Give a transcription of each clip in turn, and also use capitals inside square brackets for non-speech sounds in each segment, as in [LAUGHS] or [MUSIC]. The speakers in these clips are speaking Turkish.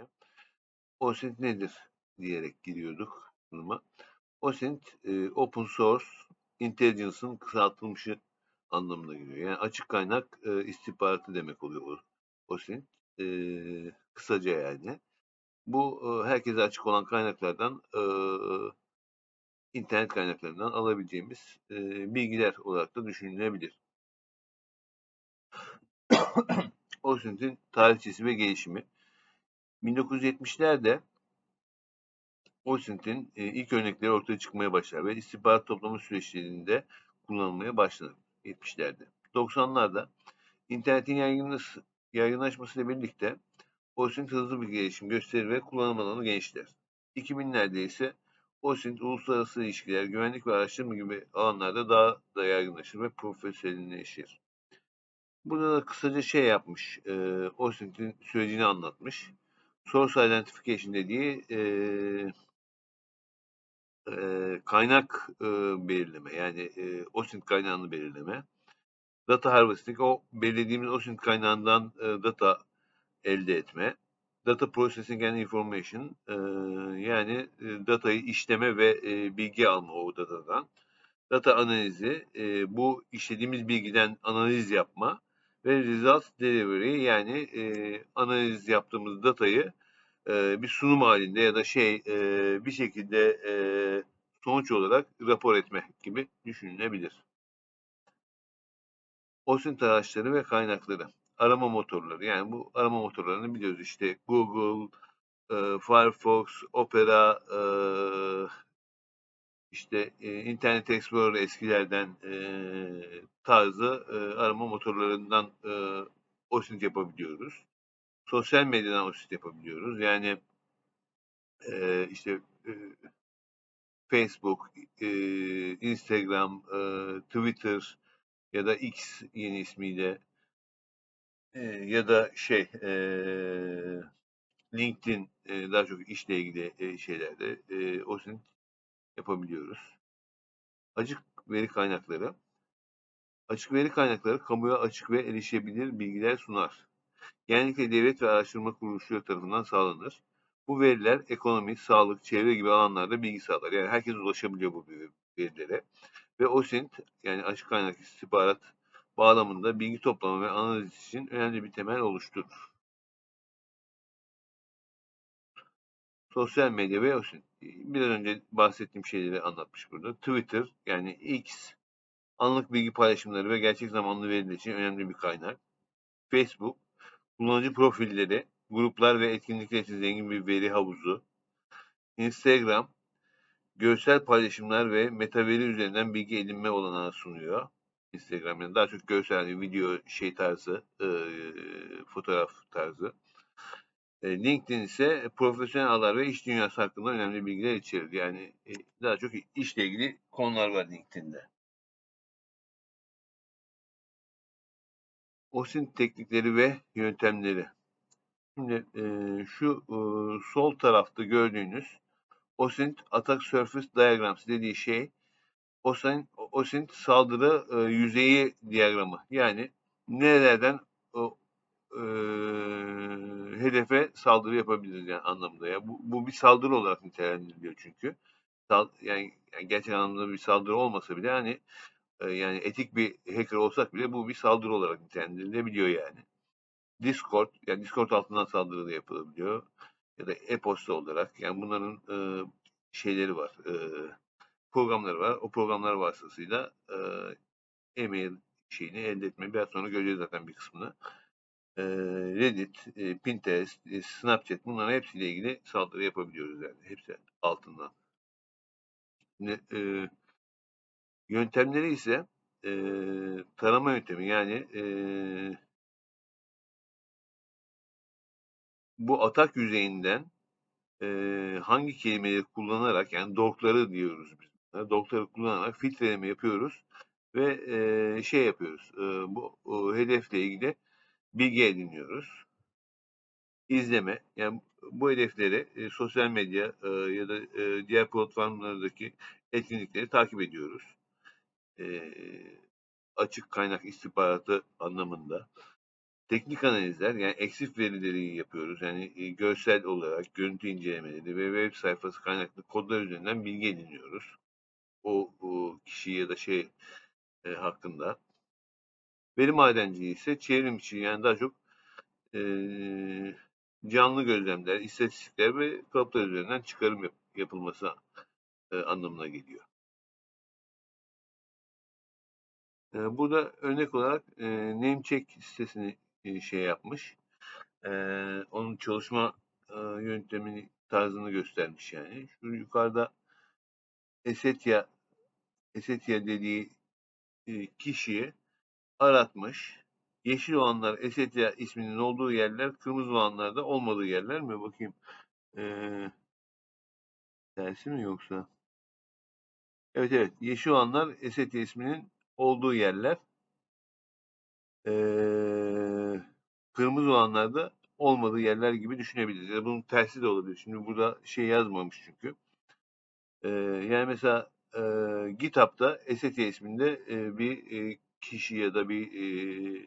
bahsedeceğim. OSINT nedir diyerek giriyorduk sunuma. OSINT e, Open Source Intelligence'ın kısaltılmışı anlamına geliyor. Yani açık kaynak e, istihbaratı demek oluyor OSINT. E, kısaca yani. Bu e, herkese açık olan kaynaklardan e, internet kaynaklarından alabileceğimiz e, bilgiler olarak da düşünülebilir. [COUGHS] OSINT'in tarihçesi ve gelişimi. 1970'lerde OSINT'in e, ilk örnekleri ortaya çıkmaya başlar ve istihbarat toplama süreçlerinde kullanılmaya başlanır 70'lerde. 90'larda internetin yaygınlaş, yaygınlaşmasıyla birlikte OSINT hızlı bir gelişim gösterir ve kullanım alanı genişler. 2000'lerde ise OSINT uluslararası ilişkiler, güvenlik ve araştırma gibi alanlarda daha da yaygınlaşır ve profesyonelleşir. Burada da kısaca şey yapmış, e, OSINT'in sürecini anlatmış. Source Identification dediği e, e, kaynak e, belirleme, yani e, OSINT kaynağını belirleme. Data Harvesting, o belirlediğimiz OSINT kaynağından e, data elde etme. Data Processing and Information, e, yani e, datayı işleme ve e, bilgi alma o datadan. Data analizi, e, bu işlediğimiz bilgiden analiz yapma ve result delivery yani e, analiz yaptığımız datayı e, bir sunum halinde ya da şey e, bir şekilde e, sonuç olarak rapor etme gibi düşünülebilir. OSINT araçları ve kaynakları. Arama motorları. Yani bu arama motorlarını biliyoruz işte Google, e, Firefox, Opera, e, işte e, Internet Explorer eskilerden e, tarzı e, arama motorlarından e, OSINT yapabiliyoruz. Sosyal medyadan OSINT yapabiliyoruz. Yani e, işte e, Facebook, e, Instagram, e, Twitter ya da X yeni ismiyle e, ya da şey e, LinkedIn e, daha çok işle ilgili e, şeylerde e, OSINT yapabiliyoruz. Açık veri kaynakları. Açık veri kaynakları kamuya açık ve erişebilir bilgiler sunar. Genellikle devlet ve araştırma kuruluşları tarafından sağlanır. Bu veriler ekonomi, sağlık, çevre gibi alanlarda bilgi sağlar. Yani herkes ulaşabiliyor bu verilere. Ve OSINT yani açık kaynak istihbarat bağlamında bilgi toplama ve analiz için önemli bir temel oluşturur. Sosyal medya ve OSINT. Biraz önce bahsettiğim şeyleri anlatmış burada. Twitter yani X anlık bilgi paylaşımları ve gerçek zamanlı veriler için önemli bir kaynak. Facebook kullanıcı profilleri, gruplar ve etkinlikler için zengin bir veri havuzu. Instagram görsel paylaşımlar ve meta veri üzerinden bilgi edinme olanağı sunuyor. Instagram yani daha çok görsel, video şey tarzı, e, fotoğraf tarzı. E, LinkedIn ise profesyonel ağlar ve iş dünyası hakkında önemli bilgiler içerir. Yani e, daha çok işle ilgili konular var LinkedIn'de. OSINT teknikleri ve yöntemleri. Şimdi e, şu e, sol tarafta gördüğünüz OSINT Attack Surface Diagrams dediği şey OSINT, OSINT saldırı e, yüzeyi diyagramı. Yani nerelerden o, e, hedefe saldırı yapabiliriz yani anlamda. Ya bu, bu bir saldırı olarak nitelendiriliyor çünkü. Sal, yani, yani gerçek anlamda bir saldırı olmasa bile hani e, yani etik bir hacker olsak bile bu bir saldırı olarak nitelendirilebiliyor yani. Discord, yani Discord altından saldırı da yapılabiliyor. Ya da e-posta olarak. Yani bunların e, şeyleri var. E, programları var. O programlar vasıtasıyla e, e-mail şeyini elde etme. Biraz sonra göreceğiz zaten bir kısmını. E, Reddit, e, Pinterest, e, Snapchat bunların hepsiyle ilgili saldırı yapabiliyoruz yani. Hepsi altından. Şimdi, e, Yöntemleri ise e, tarama yöntemi yani e, bu atak yüzeyinden e, hangi kelimeleri kullanarak yani dokları diyoruz biz. Dokları kullanarak filtreleme yapıyoruz ve e, şey yapıyoruz. E, bu o, hedefle ilgili bilgi ediniyoruz. İzleme yani bu hedefleri e, sosyal medya e, ya da e, diğer platformlardaki etkinlikleri takip ediyoruz e, açık kaynak istihbaratı anlamında. teknik analizler yani eksik verileri yapıyoruz. Yani e, görsel olarak görüntü incelemeleri ve web sayfası kaynaklı kodlar üzerinden bilgi ediniyoruz. O, o kişi ya da şey e, hakkında. Veri madenciliği ise çevrim içi yani daha çok e, canlı gözlemler, istatistikler ve kalıplar üzerinden çıkarım yap, yapılması e, anlamına geliyor. E, burada örnek olarak e, Namecheck sitesini e, şey yapmış. E, onun çalışma e, yöntemini, tarzını göstermiş yani. Şu yukarıda Esetya Esetya dediği e, kişiyi aratmış. Yeşil olanlar Esetya isminin olduğu yerler, kırmızı olanlar da olmadığı yerler mi? Bakayım. Ee, tersi mi yoksa? Evet evet. Yeşil olanlar Esetya isminin olduğu yerler. Ee, kırmızı olanlar da olmadığı yerler gibi düşünebiliriz. Ya bunun tersi de olabilir. Şimdi burada şey yazmamış çünkü. Ee, yani mesela e, GitHub'da Esetya isminde e, bir e, kişi ya da bir e,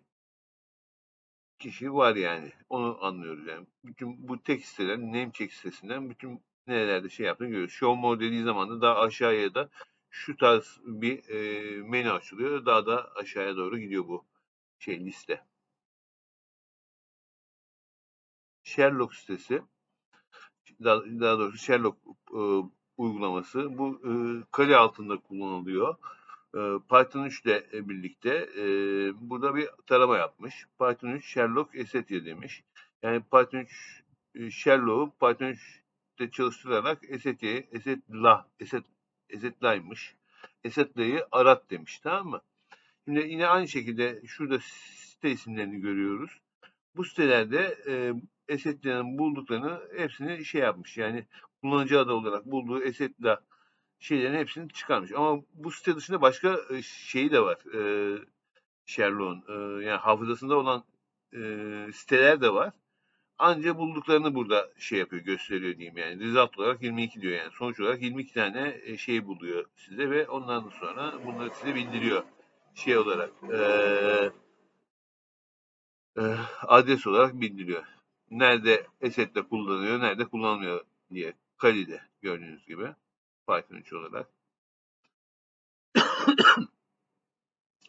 kişi var yani. Onu anlıyoruz yani. Bütün bu tek siteden, Namecheck sitesinden bütün nerelerde şey yaptığını görüyoruz. Show more dediği zaman da daha aşağıya da şu tarz bir e, menü açılıyor. Daha da aşağıya doğru gidiyor bu şey liste. Sherlock sitesi daha, daha doğrusu Sherlock e, uygulaması bu e, kale altında kullanılıyor. Python 3 ile birlikte e, burada bir tarama yapmış. Python 3 Sherlock Esetya demiş. Yani Python 3 e, Sherlock'u Python 3'te çalıştırarak Esetya'yı Esetla, Eset, Esetla'ymış. Esetla'yı arat demiş tamam mı? Şimdi yine aynı şekilde şurada site isimlerini görüyoruz. Bu sitelerde e, Esetla'nın bulduklarını hepsini şey yapmış. Yani kullanıcı adı olarak bulduğu Esetla şeylerin hepsini çıkarmış. Ama bu site dışında başka e, şeyi de var. E, Sherlock'un. E, yani hafızasında olan e, siteler de var. Anca bulduklarını burada şey yapıyor, gösteriyor diyeyim yani. Result olarak 22 diyor yani. Sonuç olarak 22 tane e, şey buluyor size ve ondan sonra bunları size bildiriyor. Şey olarak e, e, adres olarak bildiriyor. Nerede esetle kullanılıyor, nerede kullanılmıyor diye. Kalide gördüğünüz gibi. Python 3 olarak. [COUGHS]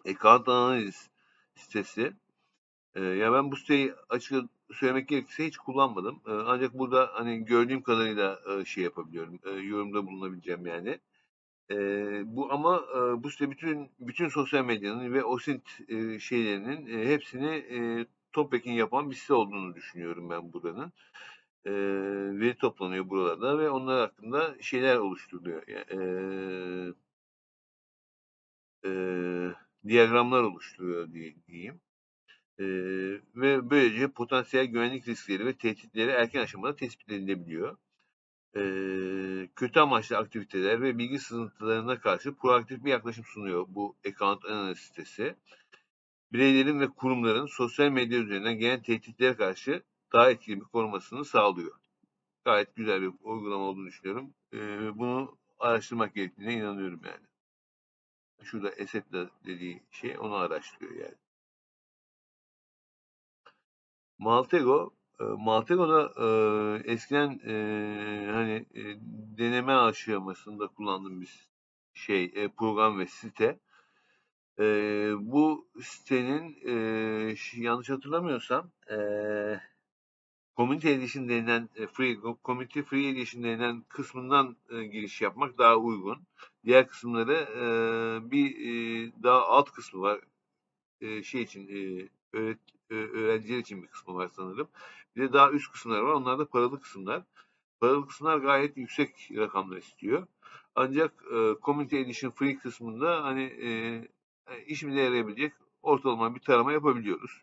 Account Analiz sitesi. Ee, ya ben bu siteyi açık söylemek gerekirse hiç kullanmadım. Ee, ancak burada hani gördüğüm kadarıyla e, şey yapabiliyorum. E, yorumda bulunabileceğim yani. E, bu ama e, bu site bütün bütün sosyal medyanın ve OSINT e, şeylerinin e, hepsini e, topyekun yapan bir site olduğunu düşünüyorum ben buranın e, veri toplanıyor buralarda ve onlar hakkında şeyler oluşturuluyor. E, e, diyagramlar oluşturuyor diye, diyeyim. E, ve böylece potansiyel güvenlik riskleri ve tehditleri erken aşamada tespit edilebiliyor. E, kötü amaçlı aktiviteler ve bilgi sızıntılarına karşı proaktif bir yaklaşım sunuyor bu account analiz sitesi. Bireylerin ve kurumların sosyal medya üzerinden gelen tehditlere karşı daha etkili bir korumasını sağlıyor. Gayet güzel bir uygulama olduğunu düşünüyorum. Ee, bunu araştırmak gerektiğine inanıyorum yani. Şurada Eset'le dediği şey onu araştırıyor yani. Maltego e, Maltego'da e, eskiden e, hani e, deneme aşamasında kullandığım bir şey e, program ve site. E, bu sitenin e, yanlış hatırlamıyorsam e, Community Edition denilen e, free, Community Free Edition denilen kısmından e, giriş yapmak daha uygun. Diğer kısımları e, bir e, daha alt kısmı var. E, şey için e, öğret, e, öğrenciler için bir kısmı var sanırım. Bir de daha üst kısımlar var. Onlar da paralı kısımlar. Paralı kısımlar gayet yüksek rakamlar istiyor. Ancak e, Community Edition Free kısmında hani e, işimize yarayabilecek ortalama bir tarama yapabiliyoruz.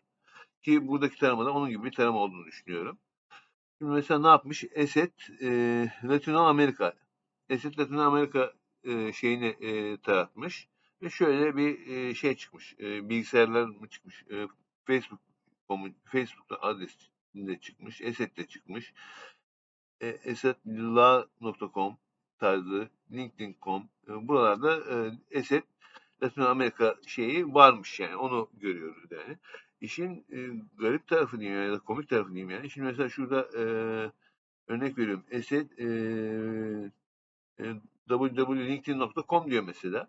Ki buradaki taramada onun gibi bir tarama olduğunu düşünüyorum. Şimdi mesela ne yapmış? Esed e, Latino Amerika. Esed Latino Amerika e, şeyini e, taratmış. Ve şöyle bir e, şey çıkmış. E, bilgisayarlar mı çıkmış? E, Facebook Facebook'ta adresinde çıkmış. Esed'de çıkmış. E, esedla.com tarzı linkedin.com e, buralarda e, Esed Latino Amerika şeyi varmış yani onu görüyoruz yani. işin e, garip tarafı diyeyim ya da komik tarafı diyeyim yani. Şimdi mesela şurada e, örnek veriyorum. Esed e, e, www.linkedin.com diyor mesela.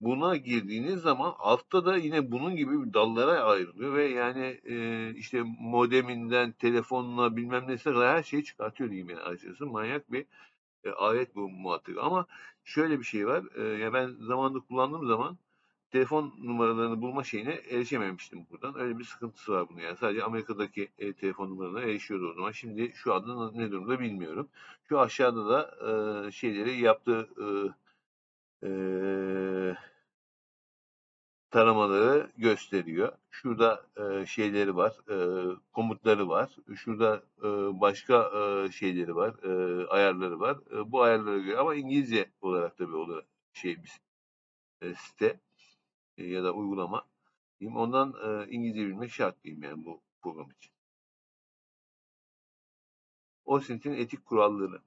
Buna girdiğiniz zaman altta da yine bunun gibi dallara ayrılıyor ve yani e, işte modeminden telefonuna bilmem nesine kadar her şeyi çıkartıyor diyeyim yani açıkçası. Manyak bir e, alet bu muhatap. Ama şöyle bir şey var. E, ya ben zamanında kullandığım zaman telefon numaralarını bulma şeyine erişememiştim buradan. Öyle bir sıkıntısı var bunun yani. Sadece Amerika'daki e, telefon numaralarına erişiyordu o zaman. Şimdi şu anda ne durumda bilmiyorum. Şu aşağıda da e, şeyleri yaptığı e, e, taramaları gösteriyor. Şurada e, şeyleri var, e, komutları var. Şurada e, başka e, şeyleri var, e, ayarları var. E, bu ayarlara göre ama İngilizce olarak tabii olur şey bir e, site e, ya da uygulama. Diyeyim. Ondan e, İngilizce bilmek şart diyeyim yani bu program için. OSINT'in etik kuralları.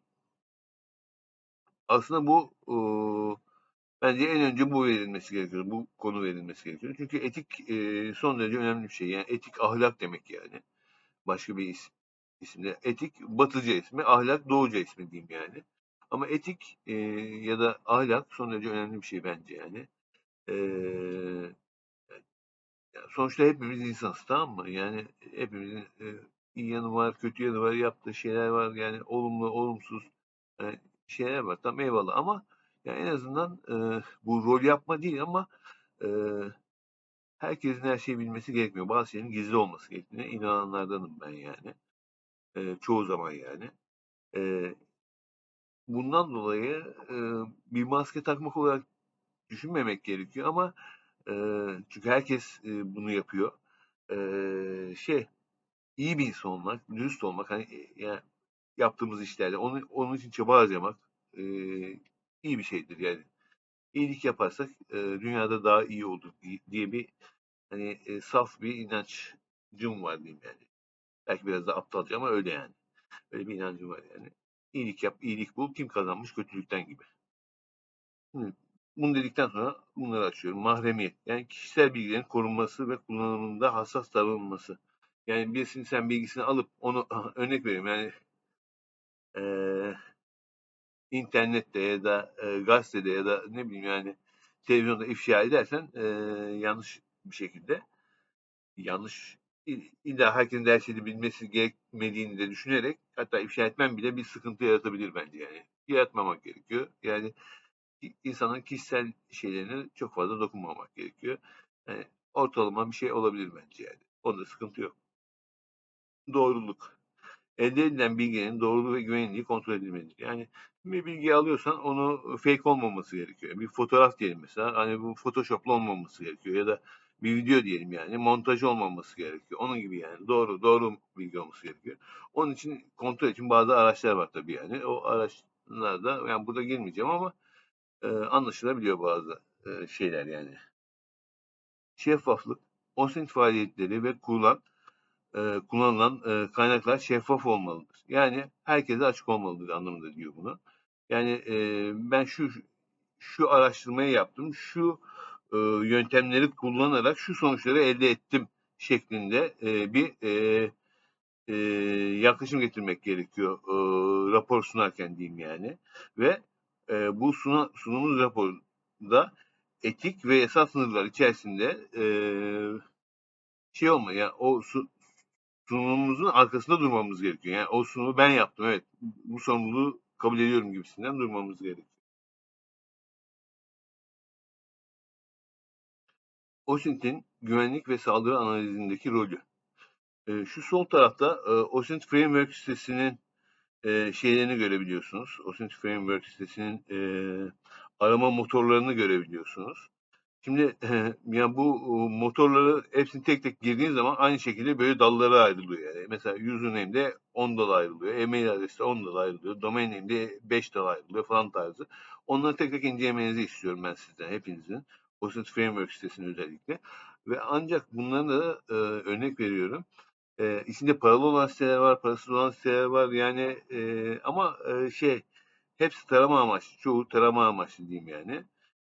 Aslında bu e, Bence en önce bu verilmesi gerekiyor. Bu konu verilmesi gerekiyor. Çünkü etik e, son derece önemli bir şey. Yani etik ahlak demek yani. Başka bir isim, isimde. Etik batıcı ismi, ahlak doğuca ismi diyeyim yani. Ama etik e, ya da ahlak son derece önemli bir şey bence yani. E, sonuçta hepimiz insanız tamam mı? Yani hepimizin e, iyi yanı var, kötü yanı var, yaptığı şeyler var. Yani olumlu, olumsuz e, şeyler var. Tamam eyvallah ama yani en azından e, bu rol yapma değil ama e, herkesin her şeyi bilmesi gerekmiyor. Bazı şeylerin gizli olması gerektiğine inananlardanım ben yani. E, çoğu zaman yani. E, bundan dolayı e, bir maske takmak olarak düşünmemek gerekiyor ama e, çünkü herkes e, bunu yapıyor. E, şey iyi bir insan olmak, dürüst olmak hani yani yaptığımız işlerde onun, onun için çaba harcamak e, iyi bir şeydir yani. İyilik yaparsak e, dünyada daha iyi olur diye bir hani e, saf bir inancım var diyeyim yani. Belki biraz da aptalca ama öyle yani. Öyle bir inancım var yani. İyilik yap, iyilik bul, kim kazanmış kötülükten gibi. Şimdi bunu dedikten sonra bunları açıyorum. Mahremiyet. Yani kişisel bilgilerin korunması ve kullanımında hassas davranılması. Yani birisinin sen bilgisini alıp onu [LAUGHS] örnek vereyim yani ee, internette ya da e, gazetede ya da ne bileyim yani televizyonda ifşa edersen e, yanlış bir şekilde yanlış illa herkesin her şeyi bilmesi gerekmediğini de düşünerek hatta ifşa etmem bile bir sıkıntı yaratabilir bence yani. Yaratmamak gerekiyor. Yani insanın kişisel şeylerine çok fazla dokunmamak gerekiyor. Yani ortalama bir şey olabilir bence yani. Onda sıkıntı yok. Doğruluk. Elde edilen bilginin doğruluğu ve güvenliği kontrol edilmelidir. Yani bir bilgi alıyorsan onu fake olmaması gerekiyor. Bir fotoğraf diyelim mesela. Hani bu photoshoplu olmaması gerekiyor ya da bir video diyelim yani montaj olmaması gerekiyor. Onun gibi yani doğru doğru bilgi olması gerekiyor. Onun için kontrol için bazı araçlar var tabii yani. O araçlarda yani burada girmeyeceğim ama e, anlaşılabiliyor bazı e, şeyler yani. Şeffaflık, OSINT faaliyetleri ve kurulan e, kullanılan e, kaynaklar şeffaf olmalıdır. Yani herkese açık olmalıdır anlamında diyor bunu. Yani e, ben şu şu araştırmayı yaptım, şu e, yöntemleri kullanarak şu sonuçları elde ettim şeklinde e, bir e, e, yaklaşım getirmek gerekiyor e, rapor sunarken diyeyim yani. Ve e, bu suna, sunumuz raporda etik ve esas sınırlar içerisinde e, şey olma yani o su, sunumumuzun arkasında durmamız gerekiyor. Yani o sunumu ben yaptım evet bu sorumluluğu kabul ediyorum gibisinden durmamız gerekiyor. OSINT'in güvenlik ve saldırı analizindeki rolü. E, şu sol tarafta e, OSINT Framework sitesinin e, şeylerini görebiliyorsunuz. OSINT Framework sitesinin e, arama motorlarını görebiliyorsunuz. Şimdi yani bu motorları hepsini tek tek girdiğin zaman aynı şekilde böyle dallara ayrılıyor yani. Mesela username'de 10 dal ayrılıyor, e-mail adresi 10 dal ayrılıyor, domain name'de 5 dal ayrılıyor falan tarzı. Onları tek tek incelemenizi istiyorum ben sizden hepinizin. OSINT Framework sitesini özellikle. Ve ancak bunların da e, örnek veriyorum. E, içinde paralı olan siteler var, parasız olan siteler var. Yani e, ama e, şey hepsi tarama amaçlı. Çoğu tarama amaçlı diyeyim yani.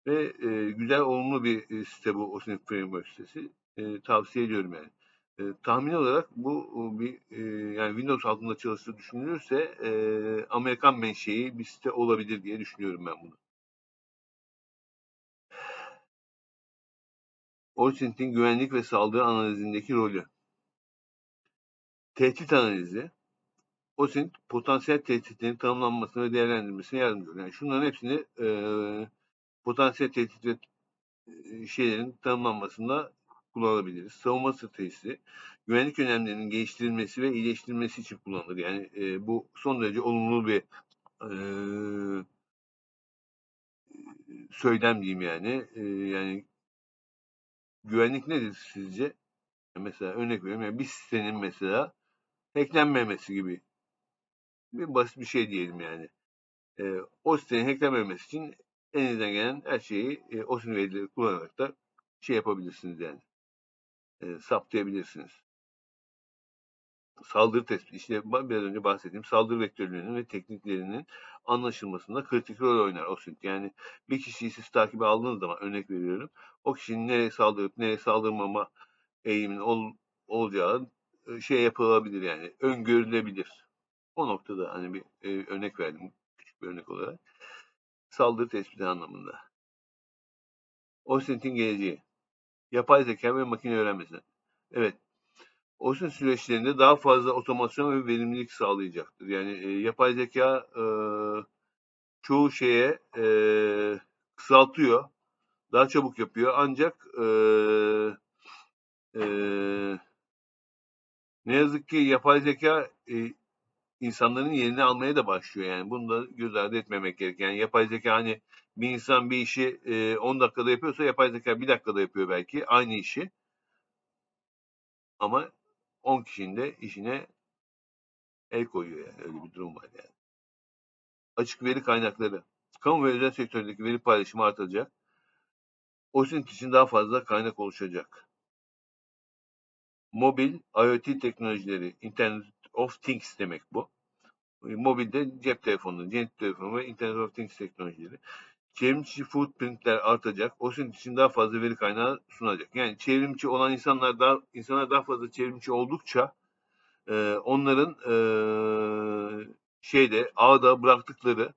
Ve e, güzel, olumlu bir e, site bu Oceanic Framework sitesi. E, tavsiye ediyorum yani. E, tahmin olarak bu bir e, yani Windows altında çalıştığı düşünülürse e, Amerikan menşei bir site olabilir diye düşünüyorum ben bunu. OSINT'in güvenlik ve saldırı analizindeki rolü. Tehdit analizi, OSINT potansiyel tehditlerin tanımlanmasına ve değerlendirmesine yardımcı olur. Yani şunların hepsini e, potansiyel tehdit ve şeylerin tanımlanmasında kullanabiliriz. Savunma stratejisi, güvenlik önlemlerinin geliştirilmesi ve iyileştirilmesi için kullanılır. Yani e, bu son derece olumlu bir e, söylem diyeyim yani. E, yani güvenlik nedir sizce? Mesela örnek veriyorum. Yani bir sitenin mesela hacklenmemesi gibi bir basit bir şey diyelim yani. E, o sitenin hacklenmemesi için elinizden gelen her şeyi e, o site verileri kullanarak da şey yapabilirsiniz yani. E, saptayabilirsiniz. Saldırı tespiti, işte biraz önce bahsettiğim saldırı vektörlerinin ve tekniklerinin anlaşılmasında kritik rol oynar OSINT. Yani bir kişiyi siz takibe aldığınız zaman örnek veriyorum. O kişinin nereye saldırıp nereye saldırmama eğimin ol, olacağı şey yapılabilir yani öngörülebilir. O noktada hani bir e, örnek verdim küçük bir örnek olarak. Saldırı tespiti anlamında. OSINT'in geleceği. Yapay zeka ve makine öğrenmesi. Evet. OSINT süreçlerinde daha fazla otomasyon ve verimlilik sağlayacaktır. Yani e, yapay zeka e, çoğu şeye e, kısaltıyor. Daha çabuk yapıyor. Ancak e, e, ne yazık ki yapay zeka e, insanların yerini almaya da başlıyor yani. Bunu da göz ardı etmemek gerek. Yani yapay zeka hani bir insan bir işi e, 10 dakikada yapıyorsa yapay zeka bir dakikada yapıyor belki aynı işi. Ama 10 kişinin de işine el koyuyor yani. Öyle bir durum var yani. Açık veri kaynakları. Kamu ve özel sektördeki veri paylaşımı artacak. OSINT için daha fazla kaynak oluşacak. Mobil IoT teknolojileri, Internet of Things demek bu. Mobilde cep telefonu, cep telefonu ve Internet of Things teknolojileri. Çevrimçi footprintler artacak. O senin için daha fazla veri kaynağı sunacak. Yani çevrimçi olan insanlar daha insanlar daha fazla çevrimçi oldukça e, onların e, şeyde ağda bıraktıkları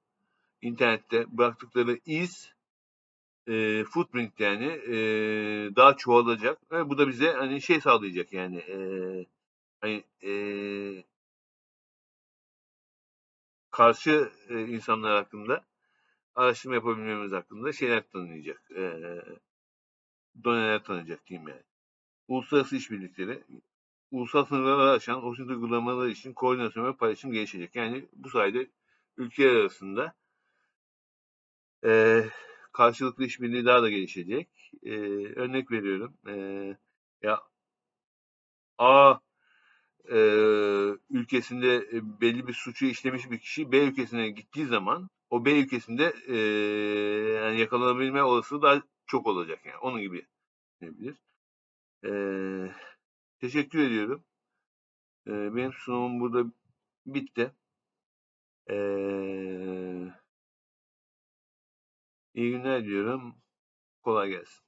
internette bıraktıkları iz e, footprint yani e, daha çoğalacak ve bu da bize hani şey sağlayacak yani e, hani e, karşı e, insanlar hakkında araştırma yapabilmemiz hakkında şeyler tanıyacak. E, doneler tanıyacak diyeyim yani. Uluslararası işbirlikleri, ulusal sınırları aşan OSINT uygulamaları için koordinasyon ve paylaşım gelişecek. Yani bu sayede ülkeler arasında e, karşılıklı işbirliği daha da gelişecek. E, örnek veriyorum. E, ya A e, ülkesinde e, belli bir suçu işlemiş bir kişi B ülkesine gittiği zaman o B ülkesinde e, yani yakalanabilme olasılığı daha çok olacak yani. Onun gibi diyebilir. E, teşekkür ediyorum. E, benim sunumum burada bitti. E, iyi günler diyorum. Kolay gelsin.